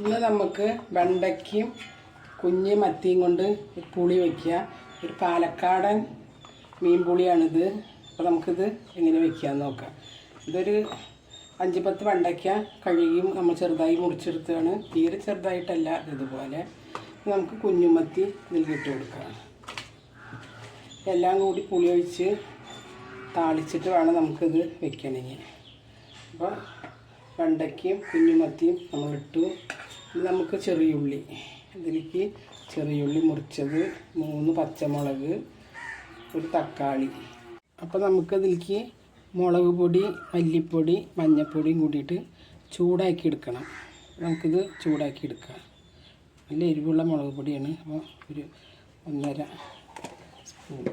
ഇന്ന് നമുക്ക് വെണ്ടയ്ക്കും കുഞ്ഞ് മത്തിയും കൊണ്ട് പുളി വയ്ക്കുക ഒരു പാലക്കാടൻ മീൻ പുളിയാണിത്. അപ്പോൾ നമുക്കിത് എങ്ങനെ വയ്ക്കാമെന്ന് നോക്കാം. ഇതൊരു അഞ്ച് പത്ത് വെണ്ടയ്ക്ക കഴുകിയും നമ്മൾ ചെറുതായി മുറിച്ചെടുത്താണ് തീരെ ചെറുതായിട്ടല്ല ഇതുപോലെ. നമുക്ക് കുഞ്ഞുമത്തി ഇതിൽ ഇട്ട് കൊടുക്കാം. എല്ലാം കൂടി പുളി ഒഴിച്ച് താളിച്ചിട്ട് വേണം നമുക്കിത് വെക്കണമെങ്കിൽ. അപ്പോൾ വെണ്ടയ്ക്കയും കുഞ്ഞുമത്തിയും ഇനി നമുക്ക് ചെറിയുള്ളി ഇതിലേക്ക് ചെറിയുള്ളി മുറിച്ചത് മൂന്ന് പച്ചമുളക് ഒരു തക്കാളി. അപ്പോൾ നമുക്കതിലേക്ക് മുളക് പൊടി മല്ലിപ്പൊടി മഞ്ഞൾപ്പൊടിയും കൂടിയിട്ട് ചൂടാക്കി എടുക്കണം. നമുക്കിത് ചൂടാക്കി എടുക്കാം. നല്ല എരിവുള്ള മുളക് പൊടിയാണ്. അപ്പോൾ ഒരു ഒന്നര സ്പൂൺ.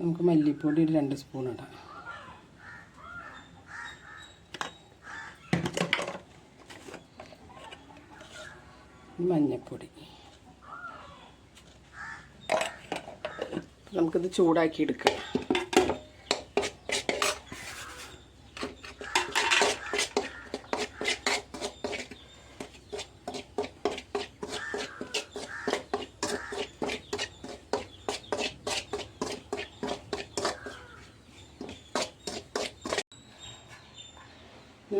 നമുക്ക് മല്ലിപ്പൊടി ഒരു രണ്ട് സ്പൂൺ ഇടാം. മഞ്ഞൾപ്പൊടി നമുക്കിത് ചൂടാക്കി എടുക്കാം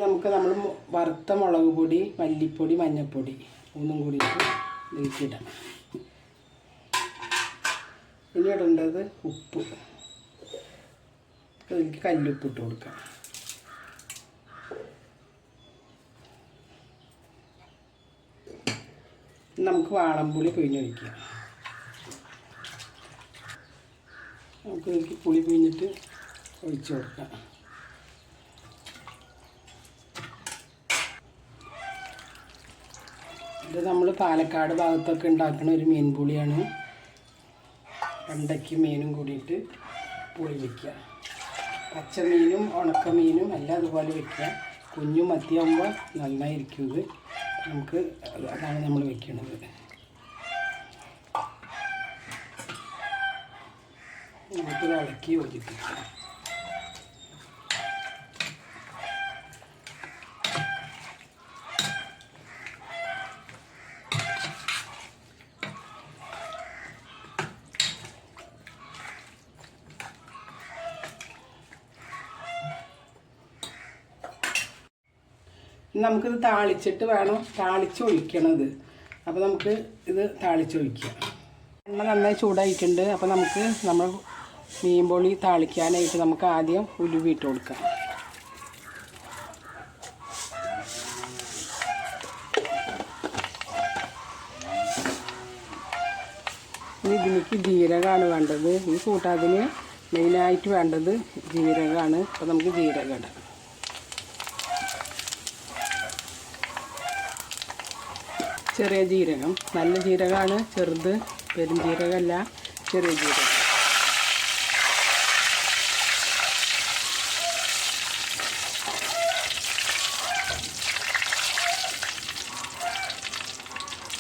നമുക്ക് നമ്മൾ വറുത്ത മുളക് പൊടി മല്ലിപ്പൊടി മഞ്ഞൾപ്പൊടി ഒന്നും കൂടി ഇതിലേക്ക് ഇടാം ഇനി ഇടേണ്ടത് ഉപ്പ്. അതിലേക്ക് കല്ലുപ്പ് ഇട്ട് കൊടുക്കാം. നമുക്ക് വാളംപുളി പിഴിഞ്ഞൊഴിക്കാം. നമുക്ക് ഇതിലേക്ക് പുളി പിഴിഞ്ഞിട്ട് ഒഴിച്ചു കൊടുക്കാം. ഇത് നമ്മൾ പാലക്കാട് ഭാഗത്തൊക്കെ ഉണ്ടാക്കുന്ന ഒരു മീൻ പുളിയാണ്. മീനും കൂടിയിട്ട് പുളി വയ്ക്കുക പച്ചമീനും ഉണക്കമീനും എല്ലാം അതുപോലെ വയ്ക്കുക കുഞ്ഞും മത്തിയാകുമ്പോൾ നന്നായിരിക്കും ഇത്. നമുക്ക് അതാണ് നമ്മൾ വയ്ക്കുന്നത് നമുക്ക് ഇളക്കി യോജിപ്പിക്കാം. നമുക്കിത് താളിച്ചിട്ട് വേണം താളിച്ചൊഴിക്കണത്. അപ്പോൾ നമുക്ക് ഇത് താളിച്ചൊഴിക്കാം. എണ്ണ നന്നായി ചൂടായിട്ടുണ്ട്. അപ്പോൾ നമുക്ക് നമ്മൾ മീൻപൊളി താളിക്കാനായിട്ട് നമുക്ക് ആദ്യം ഉലുവി ഇട്ട് കൊടുക്കാം. ഇനി ഇതിലേക്ക് ജീരകമാണ് വേണ്ടത്. ഈ കൂട്ടാതിന് മെയിനായിട്ട് വേണ്ടത് ജീരകമാണ്. അപ്പോൾ നമുക്ക് ജീരകം ഇടാം. ചെറിയ ജീരകം. നല്ല ജീരകമാണ് ചെറുത് പെരുംജീരകമല്ല ചെറിയ ജീരകം.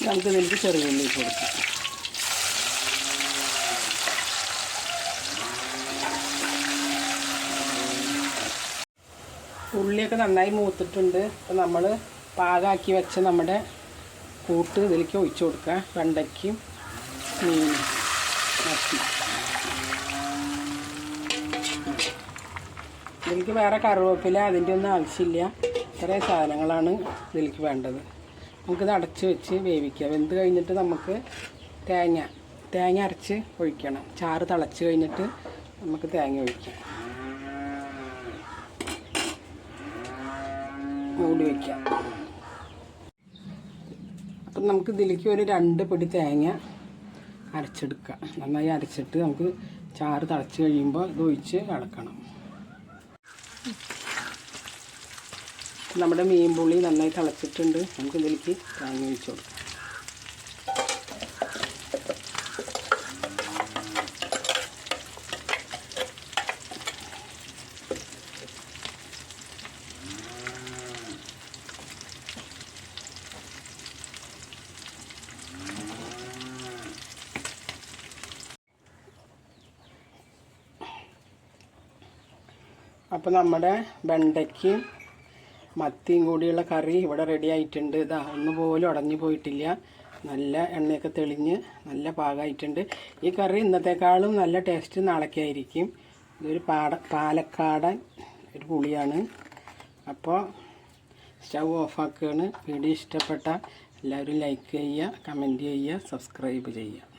നമുക്ക് ഇതിലേക്ക് ചെറിയ കൊടുക്കാം. ഉള്ളിയൊക്കെ നന്നായി മൂത്തിട്ടുണ്ട്. അപ്പോൾ നമ്മൾ പാകാക്കി വെച്ച നമ്മുടെ കൂട്ട് ഇതിലേക്ക് ഒഴിച്ചു കൊടുക്കുക. വെണ്ടയ്ക്കും മീനും. മത്തി. ഇതിലേക്ക് വേറെ കറിവേപ്പില അതിന്റെ ഒന്നും ആവശ്യമില്ല. ഇത്രയും സാധനങ്ങളാണ് ഇതിലേക്ക് വേണ്ടത്. നമുക്കിത് അടച്ച് വെച്ച് വേവിക്കുക വെന്ത് കഴിഞ്ഞിട്ട് നമുക്ക് തേങ്ങ തേങ്ങ അരച്ച് ഒഴിക്കണം. ചാറ് തിളച്ച് കഴിഞ്ഞിട്ട് നമുക്ക് തേങ്ങ ഒഴിക്കാം. മൂടി വയ്ക്കാം അപ്പം നമുക്ക് ഇതിലേക്ക് ഒരു രണ്ട് പിടി തേങ്ങ അരച്ചെടുക്കുക. നന്നായി അരച്ചിട്ട് നമുക്ക് ചാറ് തിളച്ച് കഴിയുമ്പോൾ ഇത് ഒഴിച്ച് ഇളക്കണം. നമ്മുടെ മീൻ പുളി നന്നായി തിളച്ചിട്ടുണ്ട്. നമുക്ക് ഇതിലേക്ക് തേങ്ങ ഒഴിച്ച് കൊടുക്കാം. അപ്പോൾ നമ്മുടെ വെണ്ടയ്ക്കും മത്തിയും കൂടിയുള്ള കറി ഇവിടെ റെഡി ആയിട്ടുണ്ട്. ഇതാ ഒന്നുപോലും അടഞ്ഞു പോയിട്ടില്ല. നല്ല എണ്ണയൊക്കെ തെളിഞ്ഞ് നല്ല പാകമായിട്ടുണ്ട് ഈ കറി ഇന്നത്തെക്കാളും നല്ല ടേസ്റ്റ് നാളേക്കായിരിക്കും ഇതൊരു പാട പാലക്കാടൻ ഒരു പുളിയാണ്. അപ്പോൾ സ്റ്റൗ ഓഫാക്കുകയാണ് വീഡിയോ ഇഷ്ടപ്പെട്ട എല്ലാവരും ലൈക്ക് ചെയ്യുക കമന്റ് ചെയ്യുക സബ്സ്ക്രൈബ് ചെയ്യുക.